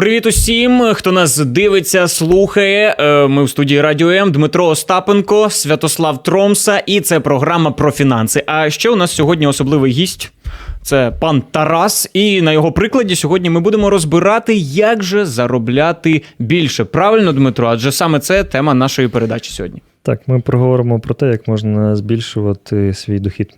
Привіт усім, хто нас дивиться, слухає. Е, Ми в студії Радіо М. Дмитро Остапенко, Святослав Тромса, і це програма про фінанси. А ще у нас сьогодні особливий гість. Це пан Тарас, і на його прикладі сьогодні ми будемо розбирати, як же заробляти більше. Правильно, Дмитро? Адже саме це тема нашої передачі сьогодні. Так, ми проговоримо про те, як можна збільшувати свій дохід.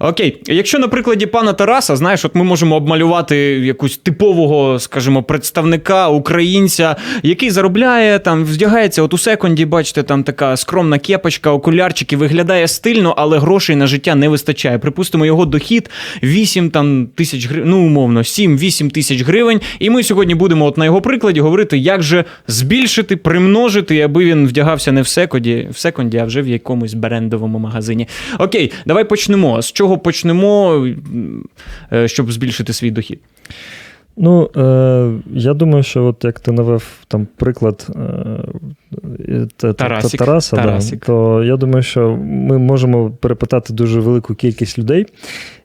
Окей, якщо на прикладі пана Тараса, знаєш, от ми можемо обмалювати якусь типового, скажімо, представника українця, який заробляє там, вдягається от у секунді, бачите, там така скромна кепочка, окулярчики, виглядає стильно, але грошей на життя не вистачає. Припустимо, його дохід 8 там тисяч гривень, ну умовно, 7-8 тисяч гривень. І ми сьогодні будемо от на його прикладі говорити, як же збільшити, примножити, аби він вдягався не в секунді, в секунді, а вже в якомусь брендовому магазині. Окей, давай почнемо. З чого почнемо, е, щоб збільшити свій дохід? Ну, е, я думаю, що от як ти навев там приклад е, та- та- Тарасик, Тараса, Тарасик. Да, то я думаю, що ми можемо перепитати дуже велику кількість людей,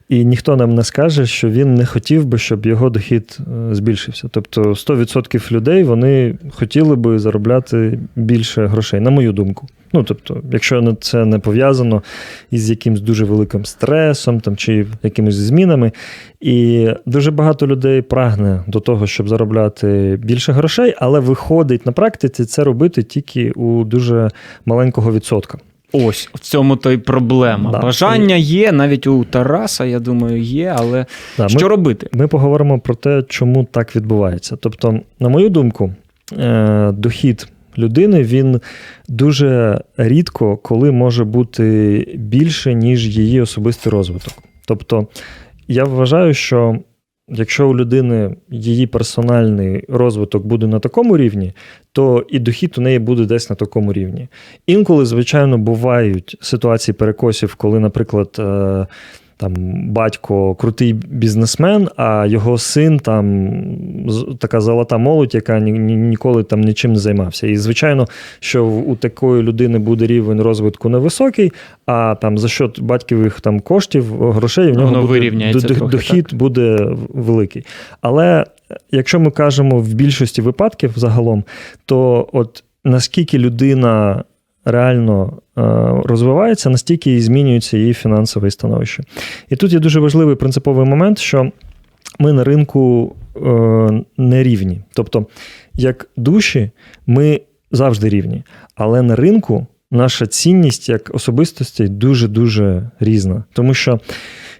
і ніхто нам не скаже, що він не хотів би, щоб його дохід е, збільшився. Тобто 100% людей вони хотіли би заробляти більше грошей, на мою думку. Ну, тобто, якщо це не пов'язано із якимось дуже великим стресом там, чи якимись змінами. І дуже багато людей прагне до того, щоб заробляти більше грошей, але виходить на практиці це робити тільки у дуже маленького відсотка. Ось в цьому то й проблема. Да. Бажання є, навіть у Тараса, я думаю, є, але Да, що ми, робити? ми поговоримо про те, чому так відбувається. Тобто, на мою думку, е, дохід людини він дуже рідко коли може бути більше, ніж її особистий розвиток. Тобто, я вважаю, що якщо у людини її персональний розвиток буде на такому рівні, то і дохід у неї буде десь на такому рівні. Інколи, звичайно, бувають ситуації перекосів, коли, наприклад, е, там батько крутий бізнесмен, а його син там така золота молодь, яка ні, ні- ніколи там нічим не займався. І звичайно, що у такої людини буде рівень розвитку невисокий, а там за счет батьківих там коштів, грошей в нього Воно буде, трохи, дохід буде великий. Але якщо ми кажемо в більшості випадків загалом, то от наскільки людина реально е, розвивається, настільки і змінюється її фінансове становище. І тут є дуже важливий принциповий момент, що ми на ринку е, не рівні. Тобто, як душі, ми завжди рівні, але на ринку наша цінність як особистості дуже-дуже різна. Тому що,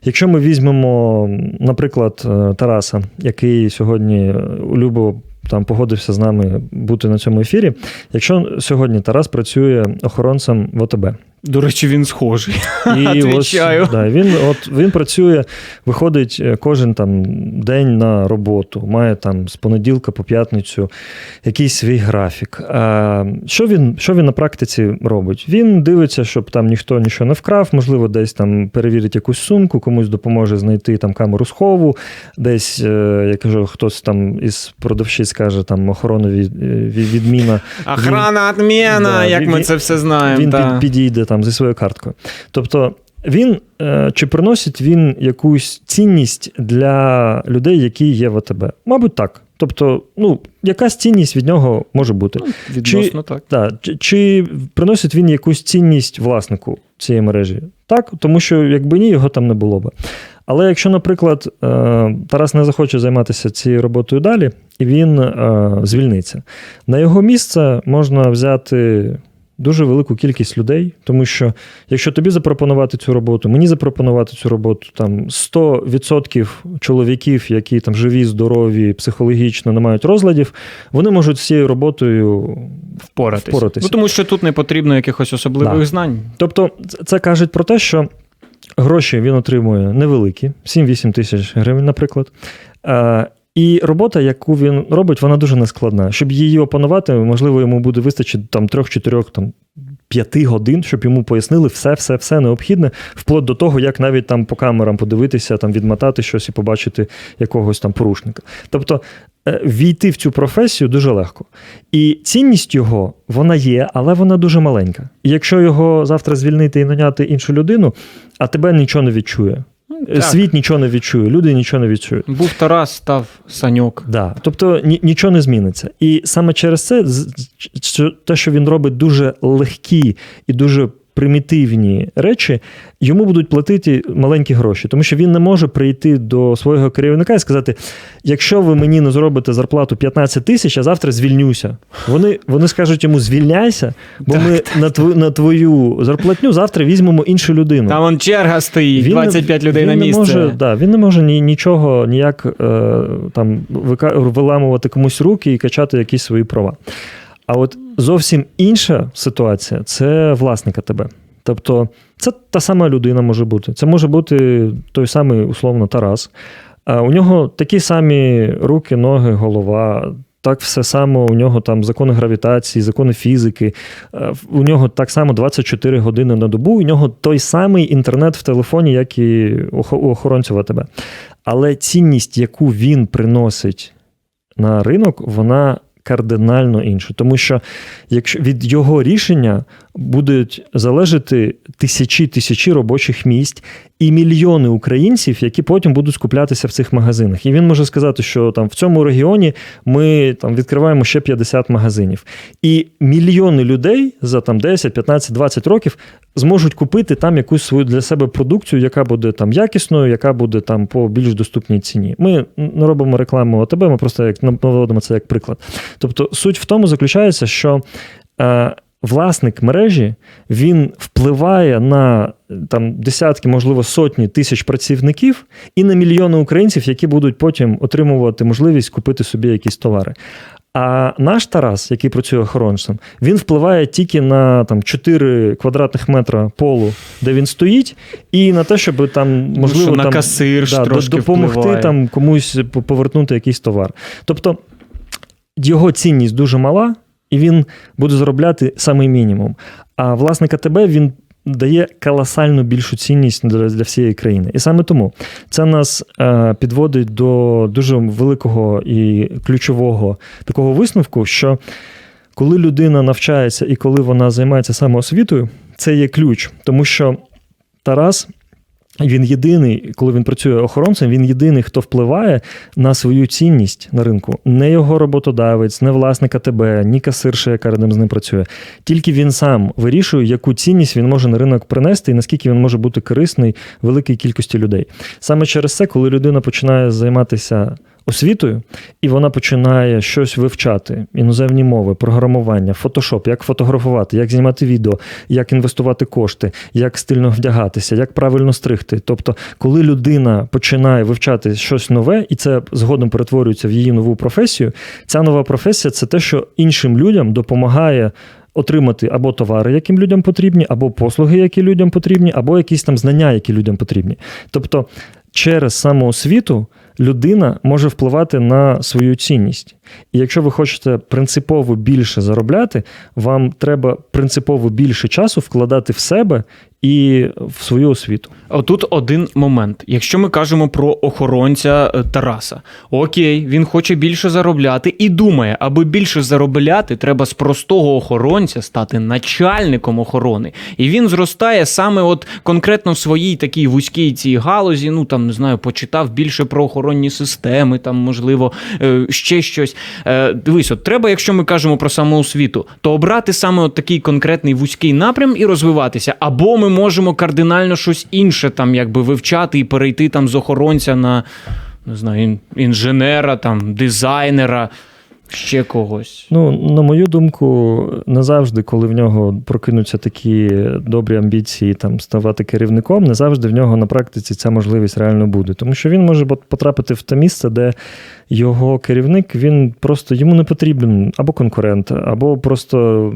якщо ми візьмемо, наприклад, е, Тараса, який сьогодні любо там погодився з нами бути на цьому ефірі. Якщо сьогодні Тарас працює охоронцем в ОТБ, До речі, він схожий. і ось, да, він, от, він працює, виходить е, кожен там день на роботу, має там з понеділка по п'ятницю якийсь свій графік. А, що, він, що він на практиці робить? Він дивиться, щоб там ніхто нічого не вкрав, можливо, десь там перевірить якусь сумку, комусь допоможе знайти там камеру схову, десь, е, я кажу, хтось там із продавщиць каже, там охоронові е, від- відміна. Охрана, відміна, Да, як він- ми це все знаємо. він та. підійде там зі своєю карткою. Тобто, він е, чи приносить він якусь цінність для людей, які є в АТБ? Мабуть, так. Тобто, ну, якась цінність від нього може бути. Відносно так. Да, чи, чи приносить він якусь цінність власнику цієї мережі? Так, тому що якби ні, його там не було би. Але якщо, наприклад, е, Тарас не захоче займатися цією роботою далі, і він е, звільниться, на його місце можна взяти дуже велику кількість людей, тому що якщо тобі запропонувати цю роботу, мені запропонувати цю роботу, там 100% чоловіків, які там живі, здорові, психологічно не мають розладів, вони можуть з цією роботою Впоратись. Впоратись. Ну, тому що тут не потрібно якихось особливих Да. знань. Тобто, це- це кажуть про те, що гроші він отримує невеликі, 7-8 тисяч гривень, наприклад. І робота, яку він робить, вона дуже нескладна. Щоб її опанувати, можливо, йому буде вистачити там трьох-чотирьох там. П'яти годин, щоб йому пояснили все, все, все необхідне, вплоть до того, як навіть там по камерам подивитися, там відмотати щось і побачити якогось там порушника. Тобто е, війти в цю професію дуже легко. І цінність його вона є, але вона дуже маленька. І якщо його завтра звільнити і наняти іншу людину, а тебе нічого не відчує. Так. світ нічого не відчує, люди нічого не відчують. Був Тарас, став Саньок. Да. Тобто ні, нічого не зміниться. І саме через це те, що він робить дуже легкі і дуже примітивні речі, йому будуть платити маленькі гроші, тому що він не може прийти до свого керівника і сказати: якщо ви мені не зробите зарплату 15 тисяч, я завтра звільнюся. Вони, вони скажуть йому звільняйся, бо Так, ми на, твою, на твою зарплатню завтра візьмемо іншу людину. Там вон черга стоїть, Він не- 25 людей він на не. Може, да, він не може ні, нічого ніяк е, там вика- виламувати комусь руки і качати якісь свої права. А от зовсім інша ситуація це власника тебе. Тобто, це та сама людина може бути. Це може бути той самий, условно, Тарас. А у нього такі самі руки, ноги, голова. Так все само, у нього там закони гравітації, закони фізики. У нього так само 24 години на добу. У нього той самий інтернет в телефоні, як і у охоронців АТБ. Але цінність, яку він приносить на ринок, вона кардинально інше, Тому що якщо від його рішення будуть залежати тисячі тисячі робочих місць і мільйони українців, які потім будуть скуплятися в цих магазинах. І він може сказати, що там в цьому регіоні ми там відкриваємо ще 50 магазинів. І мільйони людей за там 10, 15, 20 років зможуть купити там якусь свою для себе продукцію, яка буде там якісною, яка буде там по більш доступній ціні. Ми не робимо рекламу ОТБ, ми просто як наводимо це як приклад. Тобто суть в тому заключається, що е, власник мережі він впливає на там десятки, можливо, сотні тисяч працівників і на мільйони українців, які будуть потім отримувати можливість купити собі якісь товари. А наш Тарас, який працює охоронцем, він впливає тільки на там 4 квадратних метра полу, де він стоїть, і на те, щоб там можливо що на там, касир да, допомогти впливає. там комусь повернути якийсь товар. Тобто його цінність дуже мала, і він буде заробляти самий мінімум. А власник АТБ він дає колосально більшу цінність для, для всієї країни. І саме тому це нас е, підводить до дуже великого і ключового такого висновку, що коли людина навчається і коли вона займається самоосвітою, це є ключ, тому що Тарас. Він єдиний, коли він працює охоронцем, він єдиний, хто впливає на свою цінність на ринку. Не його роботодавець, не власник АТБ, ні касирша, яка рядом з ним працює. Тільки він сам вирішує, яку цінність він може на ринок принести і наскільки він може бути корисний великій кількості людей. Саме через це, коли людина починає займатися освітою, і вона починає щось вивчати: іноземні мови, програмування, фотошоп, як фотографувати, як знімати відео, як інвестувати кошти, як стильно вдягатися, як правильно стригти. Тобто, коли людина починає вивчати щось нове, і це згодом перетворюється в її нову професію, ця нова професія це те, що іншим людям допомагає. Отримати або товари, яким людям потрібні, або послуги, які людям потрібні, або якісь там знання, які людям потрібні. Тобто, через самоосвіту людина може впливати на свою цінність. І якщо ви хочете принципово більше заробляти, вам треба принципово більше часу вкладати в себе і в свою освіту. Отут один момент. Якщо ми кажемо про охоронця е, Тараса, окей, він хоче більше заробляти і думає, аби більше заробляти, треба з простого охоронця стати начальником охорони. І він зростає саме от конкретно в своїй такій вузькій цій галузі. Ну там не знаю, почитав більше про охоронні системи, там можливо е, ще щось. Е, Дивись, от треба, якщо ми кажемо про самоосвіту, то обрати саме от такий конкретний вузький напрям і розвиватися, або ми можемо кардинально щось інше там якби вивчати і перейти там з охоронця на не знаю, інженера, там, дизайнера, ще когось. Ну, на мою думку, не завжди, коли в нього прокинуться такі добрі амбіції там ставати керівником, не завжди в нього на практиці ця можливість реально буде. Тому що він може потрапити в те місце, де його керівник він просто йому не потрібен або конкурент, або просто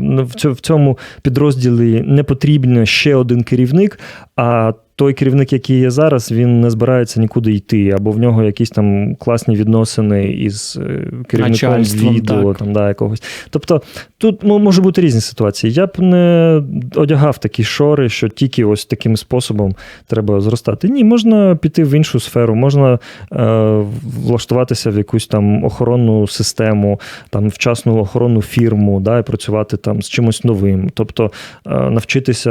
в цьому підрозділі не потрібен ще один керівник. а той керівник, який є зараз, він не збирається нікуди йти, або в нього якісь там класні відносини із е, керівником відео, там, да, якогось. Тобто тут м- може бути різні ситуації. Я б не одягав такі шори, що тільки ось таким способом треба зростати. Ні, можна піти в іншу сферу, можна е, влаштуватися в якусь там охоронну систему, там вчасну охоронну фірму, да, і працювати там з чимось новим. Тобто е, навчитися,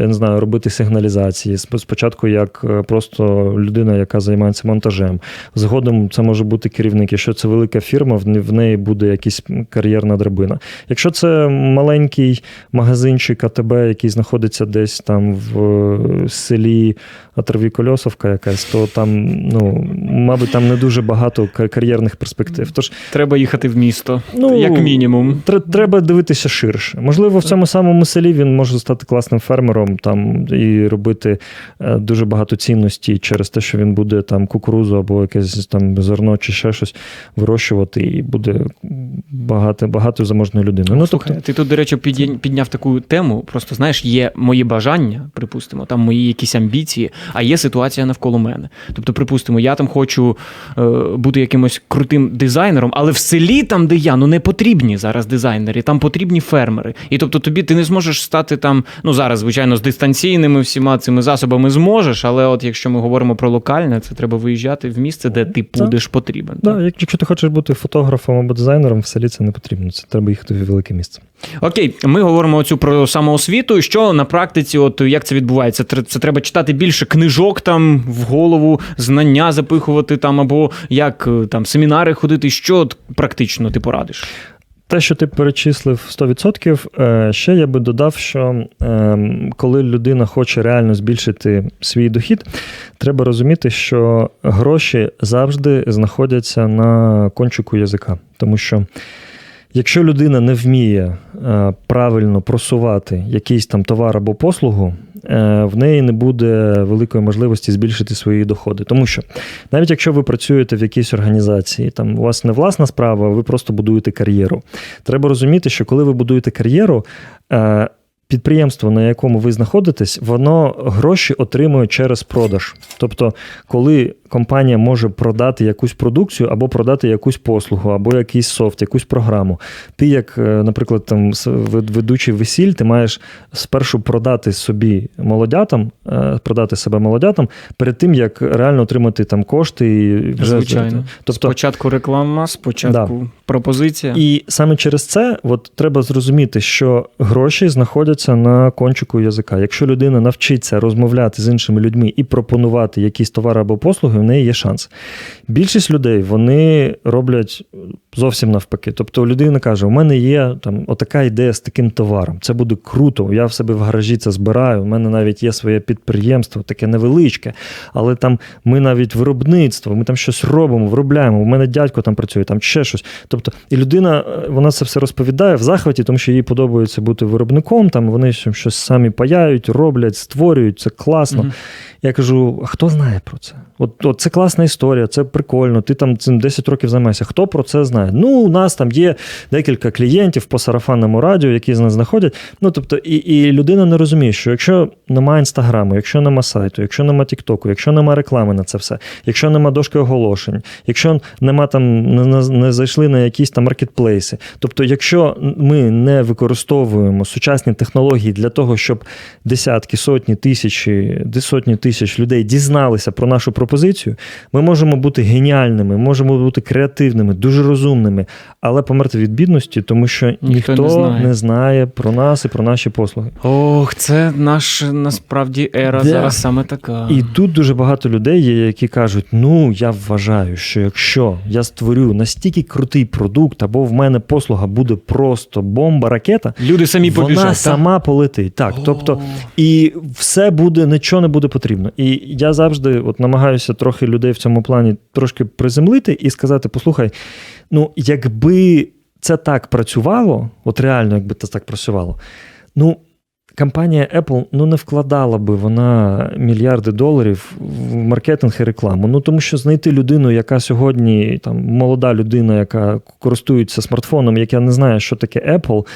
я не знаю, робити сигналізації, спочатку як е, просто людина, яка займається монтажем. Згодом це може бути керівник. Якщо це велика фірма, в неї буде якась кар'єрна драбина. Якщо це маленький магазинчик АТБ, який знаходиться десь там в е, селі Атраві Кольосовка якась, то там, ну, мабуть, там не дуже багато кар'єрних перспектив. Тож Треба їхати в місто, Ну, як мінімум. Тре- Треба дивитися ширше. Можливо, в цьому самому селі він може стати класним фермером там і робити дуже багато цінностей через те, що він буде там кукурузу або якесь там зерно чи ще щось вирощувати, і буде багато, багато заможною людиною. Ну, Слухай, тобто, ти тут, до речі, підняв таку тему. Просто знаєш, є мої бажання, припустимо, там мої якісь амбіції, а є ситуація навколо мене. Тобто, припустимо, я там хочу е, бути якимось крутим дизайнером, але в селі, там, де я, ну не потрібні зараз дизайнери, там потрібні фермери. І тобто тобі ти не зможеш стати там, ну зараз, звичайно, з дистанційними всіма цими засобами зможеш, але от якщо ми говоримо про локальне, це треба виїжджати в місце, де ти Так. будеш потрібен. да, як- якщо ти хочеш бути фотографом або дизайнером, в селі це не потрібно. Це треба їхати в велике місце. Окей, ми говоримо оцю про самоосвіту. Що на практиці, от як це відбувається? Це треба читати більше книжок там в голову, знання запихувати там, або як е, там семінари ходити. Що практично ти порадиш? Те, що ти перечислив 100%, е, ще я би додав, що ем, коли людина хоче реально збільшити свій дохід, треба розуміти, що гроші завжди знаходяться на кончику язика. Тому що якщо людина не вміє е, правильно просувати якийсь там товар або послугу, в неї не буде великої можливості збільшити свої доходи. Тому що навіть якщо ви працюєте в якійсь організації, там у вас не власна справа, ви просто будуєте кар'єру. Треба розуміти, що коли ви будуєте кар'єру, е, підприємство, на якому ви знаходитесь, воно гроші отримує через продаж. Тобто, коли компанія може продати якусь продукцію або продати якусь послугу, або якийсь софт, якусь програму. Ти, як, е, наприклад, там ведучий весіль, ти маєш спершу продати собі молодятам, е, продати себе молодятам перед тим, як реально отримати там кошти і Звичайно. Тобто, Спочатку реклама, спочатку пропозиція. і саме через це от, треба зрозуміти, що гроші знаходяться на кончику язика. Якщо людина навчиться розмовляти з іншими людьми і пропонувати якісь товари або послуги, в неї є шанс. Більшість людей вони роблять зовсім навпаки. Тобто людина каже: у мене є там отака ідея з таким товаром. Це буде круто. Я в себе в гаражі це збираю. У мене навіть є своє підприємство, таке невеличке, але там ми навіть виробництво, ми там щось робимо, виробляємо. У мене дядько там працює, там ще щось. Тобто, і людина е, вона це все розповідає в захваті, тому що їй подобається бути виробником. Там вони щось самі паяють, роблять, створюють. Це класно. Мгм. Я кажу: а хто знає про це? От, от це класна історія, це прикольно. Ти там цим 10 років займаєшся. Хто про це знає? Ну, у нас там є декілька клієнтів по сарафанному радіо, які з нас знаходять. Ну тобто, і, і людина не розуміє, що якщо немає інстаграму, якщо нема сайту, якщо нема Тіктоку, якщо нема реклами на це все, якщо нема дошки оголошень, якщо нема там не, не, не зайшли на якісь там маркетплейси. Тобто, якщо ми не використовуємо сучасні технології для того, щоб десятки, сотні тисячі, сотні тисяч людей дізналися про нашу пропозицію, ми можемо бути геніальними, можемо бути креативними, дуже розумними, але померти від бідності, тому що Ніхто ніхто, не знає. не знає про нас і про наші послуги. Ох, це наш насправді ера Да. зараз саме така. І тут дуже багато людей є, які кажуть: ну я вважаю, що якщо я створю настільки крутий продукт, або в мене послуга буде просто бомба, ракета. Люди самі Вона побіжать. так? сама полетить. Так, тобто, і все буде, нічого не буде потрібно. І я завжди от намагаюся трохи людей в цьому плані трошки приземлити і сказати: послухай, ну якби це так працювало, от реально, якби це так працювало, ну. Компанія Apple ну не вкладала би вона мільярди доларів в маркетинг і рекламу. Ну тому що знайти людину, яка сьогодні там молода людина, яка користується смартфоном, яка не знає, що таке Apple,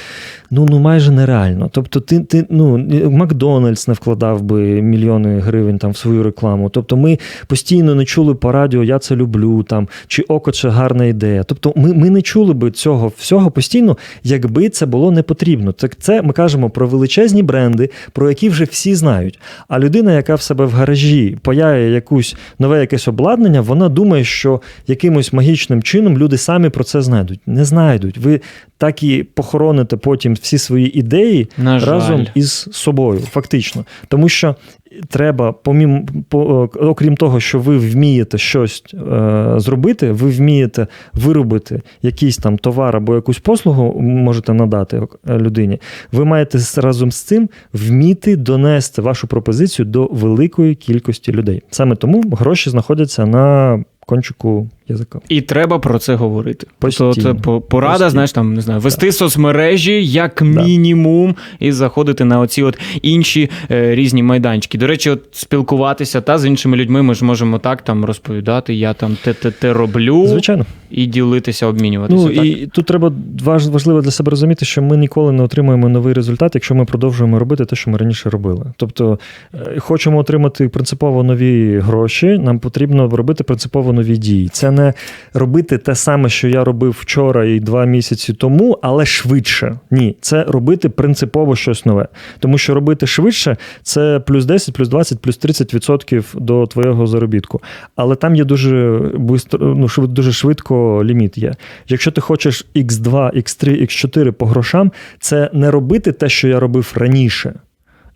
ну ну майже нереально. Тобто, ти ти ну Макдональдс не вкладав би мільйони гривень там в свою рекламу. Тобто, ми постійно не чули по радіо Я це люблю там чи око це гарна ідея. Тобто, ми, ми не чули би цього всього постійно, якби це було не потрібно. Так це ми кажемо про величезні бренди, про які вже всі знають. А людина, яка в себе в гаражі паяє якусь нове якесь обладнання, вона думає, що якимось магічним чином люди самі про це знайдуть. Не знайдуть. Ви так і похороните потім всі свої ідеї На жаль. разом із собою, фактично. Тому що треба, помім, по, окрім того, що ви вмієте щось е, зробити, ви вмієте виробити якийсь там товар або якусь послугу можете надати е, людині. Ви маєте разом з цим вміти донести вашу пропозицію до великої кількості людей. Саме тому гроші знаходяться на кончику язика. І треба про це говорити. Постійно. Тобто це по- порада, Постійно. знаєш, там не знаю, вести соцмережі як мінімум, і заходити на оці от інші е, різні майданчики. До речі, от спілкуватися та з іншими людьми ми ж можемо так там розповідати. Я там те те те роблю Звичайно. і ділитися, обмінюватися. Ну так? і тут треба важ- важливо для себе розуміти, що ми ніколи не отримаємо новий результат, якщо ми продовжуємо робити те, що ми раніше робили. Тобто, е, хочемо отримати принципово нові гроші, нам потрібно робити принципово нові дії. Це не робити те саме, що я робив вчора і два місяці тому, але швидше. Ні, це робити принципово щось нове. Тому що робити швидше це плюс 10, плюс 20, плюс 30% до твоєго заробітку. Але там є дуже ну, дуже швидко ліміт є. Якщо ти хочеш X2, X3, X4 по грошам, це не робити те, що я робив раніше,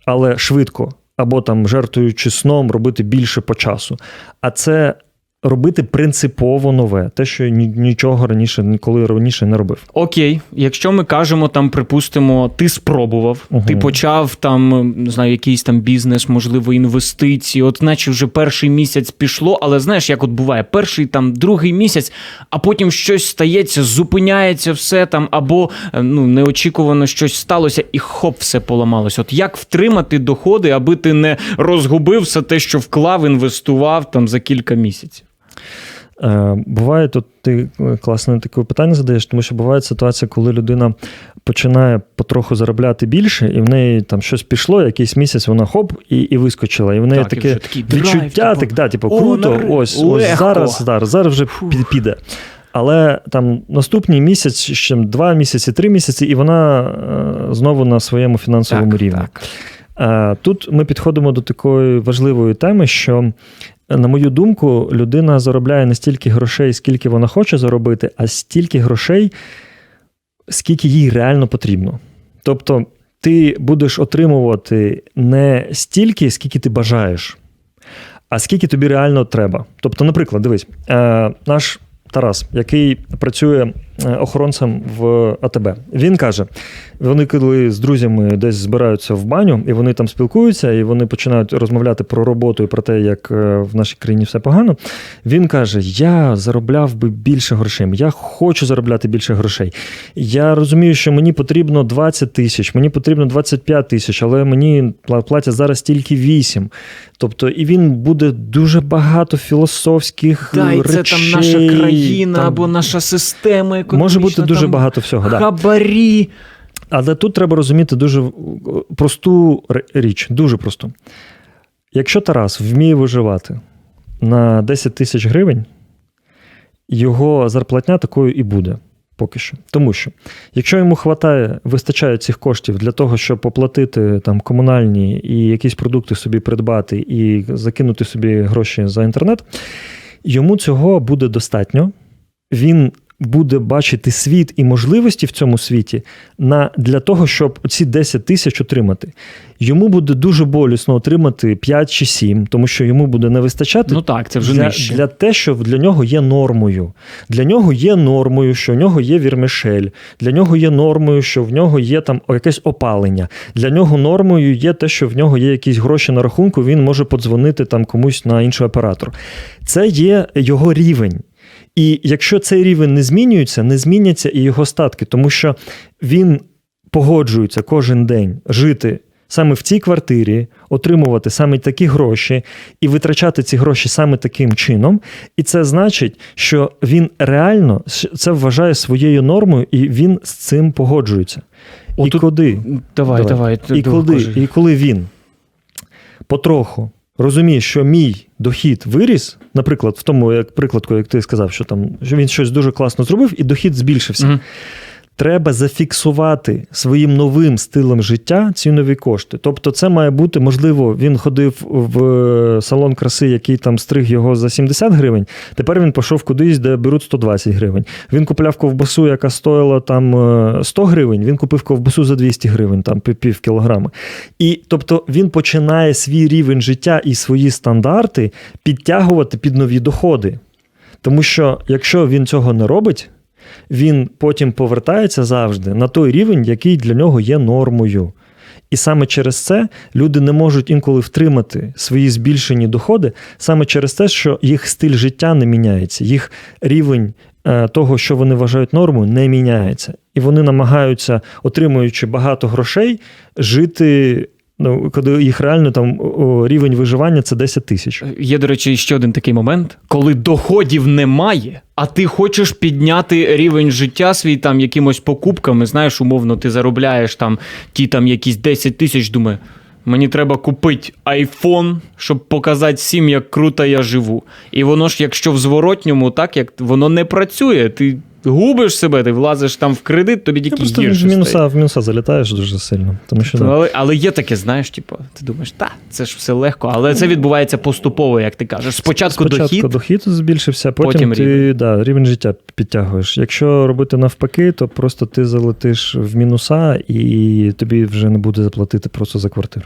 але швидко, або там жертвуючи сном, робити більше по часу. А це робити принципово нове, те, що ні- нічого раніше, ніколи раніше не робив. Окей, якщо ми кажемо, там, припустимо, ти спробував, Мгм. ти почав там, не знаю, якийсь там бізнес, можливо, інвестиції, от наче вже перший місяць пішло, але знаєш, як от буває, перший там другий місяць, а потім щось стається, зупиняється все там, або е, ну, неочікувано щось сталося, і хоп, все поламалось. От як втримати доходи, аби ти не розгубив все те, що вклав, інвестував там за кілька місяців? Е, Буває, тут ти е, класне таке питання задаєш, тому що буває ситуація, коли людина починає потроху заробляти більше, і в неї там щось пішло, якийсь місяць вона хоп і, і вискочила. І в неї Так, таке такий драйв, відчуття, типу, так, да, типу, «О, круто, нарешті, ось, ось зараз, зараз, зараз вже під- піде. Але там наступний місяць, ще два місяці, три місяці, і вона е, знову на своєму фінансовому Так, рівні. так. Тут ми підходимо до такої важливої теми, що, на мою думку, людина заробляє не стільки грошей, скільки вона хоче заробити, а стільки грошей, скільки їй реально потрібно. Тобто, ти будеш отримувати не стільки, скільки ти бажаєш, а скільки тобі реально треба. Тобто, наприклад, дивись, е, наш Тарас, який працює охоронцем в АТБ, він каже: вони коли з друзями десь збираються в баню, і вони там спілкуються, і вони починають розмовляти про роботу і про те, як е, в нашій країні все погано. Він каже: Я заробляв би більше грошей, я хочу заробляти більше грошей. Я розумію, що мені потрібно 20 тисяч, мені потрібно 25 тисяч, але мені платять зараз тільки 8. Тобто, і він буде дуже багато філософських Да, і речей. це там наша країна там або наша система економічна. Може бути дуже там багато всього. Да. Але тут треба розуміти дуже просту річ, дуже просту. Якщо Тарас вміє виживати на 10 тисяч гривень, його зарплатня такою і буде. Поки що. Тому що, якщо йому хватає, вистачає цих коштів для того, щоб оплатити там комунальні і якісь продукти собі придбати і закинути собі гроші за інтернет, йому цього буде достатньо. Він буде бачити світ і можливості в цьому світі на, для того, щоб ці 10 тисяч отримати. Йому буде дуже болісно отримати 5 чи 7, тому що йому буде не вистачати Ну так, це вже для, нижче. для те, що для нього є нормою. Для нього є нормою, що в нього є вірмішель. Для нього є нормою, що в нього є там якесь опалення. Для нього нормою є те, що в нього є якісь гроші на рахунку, він може подзвонити там комусь на інший оператор. Це є його рівень. І якщо цей рівень не змінюється, не зміняться і його статки, тому що він погоджується кожен день жити саме в цій квартирі, отримувати саме такі гроші і витрачати ці гроші саме таким чином. І це значить, що він реально це вважає своєю нормою, і він з цим погоджується. І Отут- куди? Давай, давай. ти І коли, і коли він потроху розуміє, що мій дохід виріс, наприклад, в тому як прикладку, як ти сказав, що там що він щось дуже класно зробив, і дохід збільшився. Мгм. Треба зафіксувати своїм новим стилем життя ці нові кошти. Тобто, це має бути, можливо, він ходив в е, салон краси, який там стриг його за 70 гривень. Тепер він пішов кудись, де беруть 120 гривень. Він купляв ковбасу, яка стоїла там е, 100 гривень. Він купив ковбасу за 200 гривень, там пів кілограма. І тобто він починає свій рівень життя і свої стандарти підтягувати під нові доходи. Тому що якщо він цього не робить, він потім повертається завжди на той рівень, який для нього є нормою. І саме через це люди не можуть інколи втримати свої збільшені доходи, саме через те, що їх стиль життя не міняється, їх рівень е, того, що вони вважають нормою, не міняється. І вони намагаються, отримуючи багато грошей, жити. Ну, коли їх реально там рівень виживання це 10 тисяч. Є, до речі, ще один такий момент, коли доходів немає, а ти хочеш підняти рівень життя свій там якимось покупками. Знаєш, умовно, ти заробляєш там ті там якісь 10 тисяч, думаю, мені треба купити айфон, щоб показати всім, як круто я живу. І воно ж, якщо в зворотньому, так як воно не працює, ти губиш себе, ти влазиш там в кредит, тобі Ну, тільки просто гірше. в мінуса, в мінуса залітаєш дуже сильно. Тому що Ну, да. Але, але є таке, знаєш, типу, ти думаєш, та, це ж все легко, але це відбувається поступово, як ти кажеш. Спочатку, Спочатку дохід, дохід збільшився, потім, потім ти рівень. Да, рівень життя підтягуєш. Якщо робити навпаки, то просто ти залетиш в мінуса і тобі вже не буде заплатити просто за квартиру.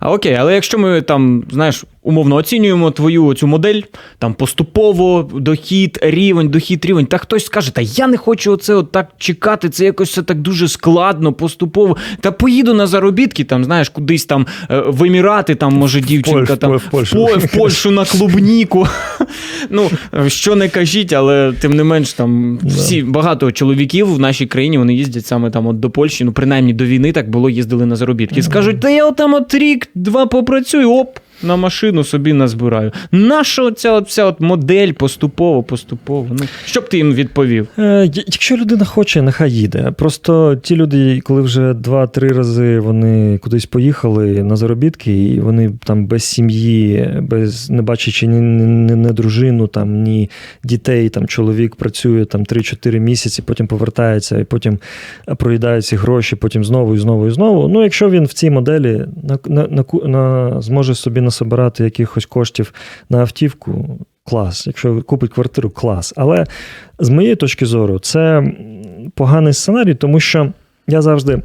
А окей, але якщо ми там, знаєш, умовно оцінюємо твою цю модель, там поступово дохід, рівень, дохід, рівень, та хтось скаже, та я не хочу оце от так чекати, це якось все так дуже складно, поступово. Та поїду на заробітки, там, знаєш, кудись там е, в Емірати, там, може, дівчинка Поль- там в Польщу. В Польщу на клубніку. Ну, що не кажіть, але тим не менш, там всі багато чоловіків в нашій країні вони їздять саме там от до Польщі. Ну, принаймні до війни так було, їздили на заробітки. Скажуть, та я отам от рік, два попрацюю, оп. На машину собі назбираю. Наша оця вся от модель поступово, поступово. Ну, що б ти їм відповів? Е, якщо людина хоче, нехай їде. Просто ті люди, коли вже два-три рази вони кудись поїхали на заробітки, і вони там без сім'ї, без не бачачи ні, ні, ні дружину, там, ні дітей, там чоловік працює там 3-4 місяці, потім повертається і потім проїдає ці гроші, потім знову і знову і знову. Ну, якщо він в цій моделі на, на, на, на, зможе собі насобирати якихось коштів на автівку, клас. Якщо купить квартиру, клас. Але з моєї точки зору, це поганий сценарій, тому що я завжди.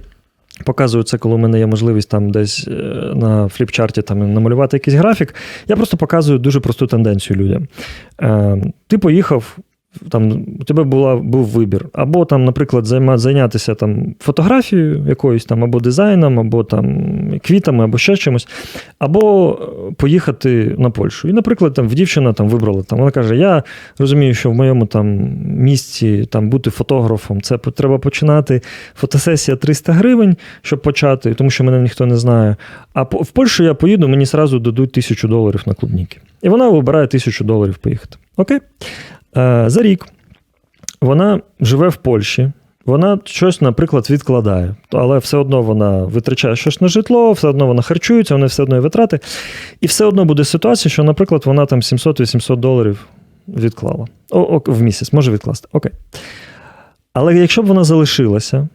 Показую це, коли у мене є можливість там десь е, на фліпчарті там намалювати якийсь графік. Я просто показую дуже просту тенденцію людям. Е, ти поїхав, там у тебе була, був вибір. Або там, наприклад, займа, зайнятися там фотографією якоюсь там, або дизайном, або там квітами, або ще чимось, або е, поїхати на Польщу. І, наприклад, там дівчина там вибрала там. Вона каже: Я розумію, що в моєму там місці там бути фотографом, це треба починати. Фотосесія 300 гривень, щоб почати, тому що мене ніхто не знає. А в Польщу я поїду, мені зразу дадуть тисячу доларів на клубніки. І вона вибирає тисячу доларів поїхати. Окей? Е, за рік вона живе в Польщі. Вона щось, наприклад, відкладає, але все одно вона витрачає щось на житло, все одно вона харчується, вона все одно є витрати. І все одно буде ситуація, що, наприклад, вона там 700-800 доларів відклала. О, о, в місяць може відкласти. Окей. Але якщо б вона залишилася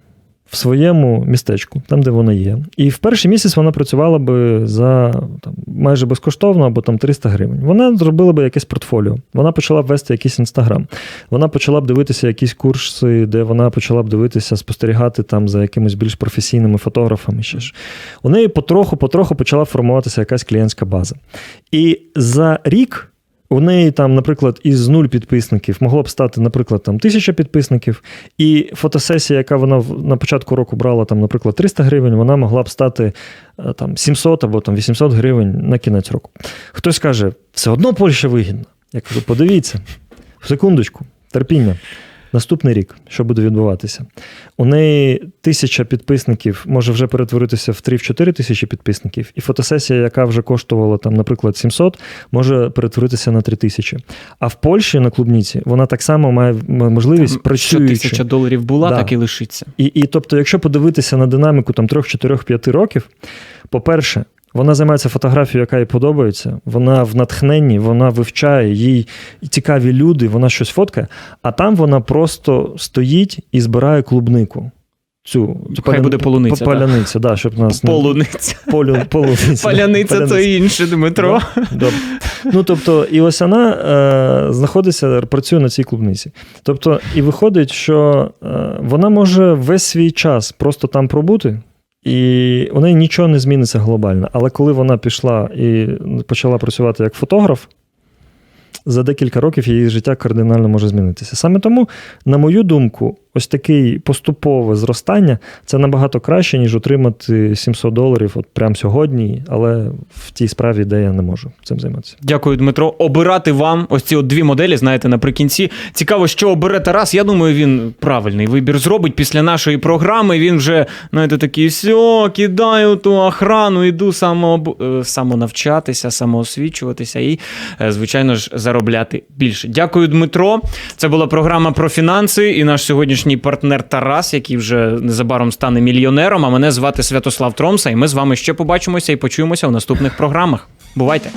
в своєму містечку, там, де вона є, і в перший місяць вона працювала би за там, майже безкоштовно або там 300 гривень. Вона зробила би якесь портфоліо, вона почала б вести якийсь інстаграм, вона почала б дивитися якісь курси, де вона почала б дивитися, спостерігати там за якимись більш професійними фотографами. Ще ж. У неї потроху-потроху почала формуватися якась клієнтська база. І за рік. У неї там, наприклад, із нуль підписників могло б стати, наприклад, там тисяча підписників, і фотосесія, яка вона на початку року брала, там, наприклад, 300 гривень, вона могла б стати е, там 700 або там 800 гривень на кінець року. Хтось каже, все одно Польща вигідна. Я кажу, подивіться, секундочку, терпіння. Наступний рік, що буде відбуватися? У неї тисяча підписників може вже перетворитися в 3-4 тисячі підписників, і фотосесія, яка вже коштувала, там, наприклад, 700, може перетворитися на 3 тисячі. А в Польщі на клубніці вона так само має можливість Що працюючи. тисяча доларів була, Да. так і лишиться. І, і тобто, якщо подивитися на динаміку там 3, 4, 5 років, по-перше, Вона займається фотографією, яка їй подобається. Вона в натхненні, вона вивчає, їй цікаві люди, вона щось фоткає, а там вона просто стоїть і збирає клубнику. Цю Хай буде полуниця, Паляниця, да, щоб нас не- Полуниця. полю, полуниця. да, Паляниця то інше, Дмитро. Добре. Ну, тобто, і ось вона е, знаходиться, працює на цій клубниці. Тобто, і виходить, що е, вона може весь свій час просто там пробути, і у неї нічого не зміниться глобально. Але коли вона пішла і почала працювати як фотограф, за декілька років її життя кардинально може змінитися. Саме тому, на мою думку, ось таке поступове зростання це набагато краще, ніж отримати 700 доларів от прямо сьогодні, але в тій справі, де я не можу цим займатися. Дякую, Дмитро. Обирати вам ось ці от дві моделі, знаєте, наприкінці. Цікаво, що обере Тарас. Я думаю, він правильний вибір зробить після нашої програми. Він вже, знаєте, такий, все, кидаю ту охрану, іду само, е, самонавчатися, самоосвічуватися і, е, звичайно ж, заробляти більше. Дякую, Дмитро. Це була програма про фінанси і наш сьогоднішній партнер Тарас, який вже незабаром стане мільйонером. А мене звати Святослав Тромса, і ми з вами ще побачимося і почуємося в наступних програмах. Бувайте!